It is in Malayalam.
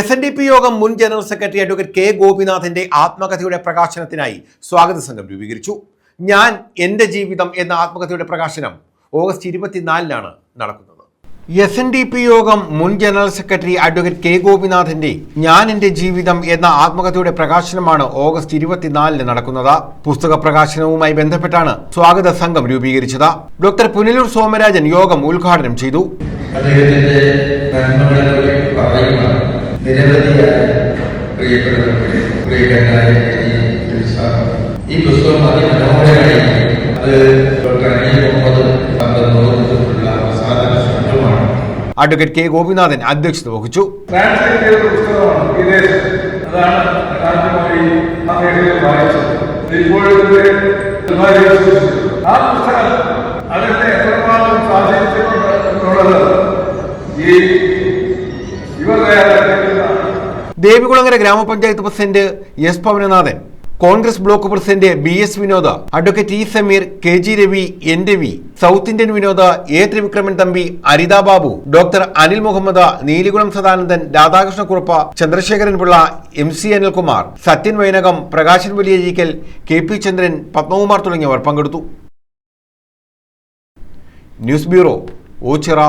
എസ് എൻ ഡി പി യോഗം മുൻ ജനറൽ സെക്രട്ടറി അഡ്വക്കേറ്റ് കെ ഗോപിനാഥിന്റെ ആത്മകഥയുടെ പ്രകാശനത്തിനായി സ്വാഗത സംഘം രൂപീകരിച്ചു. ഞാൻ എന്റെ ജീവിതം എന്ന ആത്മകഥയുടെ പ്രകാശനം ഓഗസ്റ്റ് ഇരുപത്തിനാലിനാണ് നടക്കുന്നത്. എസ് എൻ ഡി പി യോഗം മുൻ ജനറൽ സെക്രട്ടറി അഡ്വക്കേറ്റ് കെ ഗോപിനാഥിന്റെ ഞാൻ എന്റെ ജീവിതം എന്ന ആത്മകഥയുടെ പ്രകാശനമാണ് ഓഗസ്റ്റ് ഇരുപത്തിനാലിന് നടക്കുന്നത്. പുസ്തക പ്രകാശനവുമായി ബന്ധപ്പെട്ടാണ് സ്വാഗത സംഘം രൂപീകരിച്ചത്. ഡോക്ടർ പുനലൂർ സോമരാജൻ യോഗം ഉദ്ഘാടനം ചെയ്തു. അദ്ദേഹത്തിന്റെ നിരവധിയായ ഈ പുസ്തകം അതിമനോഹരമായി അത് ഡോക്ടർ അനിൽ മുഹമ്മദ് നേതൃത്വത്തിലുള്ള സാധന സംഘമാണ് അഡ്വക്കേറ്റ് കെ ഗോപിനാഥൻ അധ്യക്ഷത വഹിച്ചു. ആ പുസ്തകം അതിന്റെ Devikulangara grama panchayat president S Pavananathan Congress block president B S Vinoda advocate E Sameer K G Ravi N Ravi South Indian Vinoda A Thrivikraman Thampi Aritha Babu doctor Anil Muhammad Neelikulam Sadanandan Radhakrishna Kurup Chandrasekharan Pillai M C Anilkumar Sathyan Vainakam Prakashan Valiyajeekkal K P Chandran Padmakumar തുടങ്ങിയവർ പങ്കെടുത്തു. News bureau Ochira.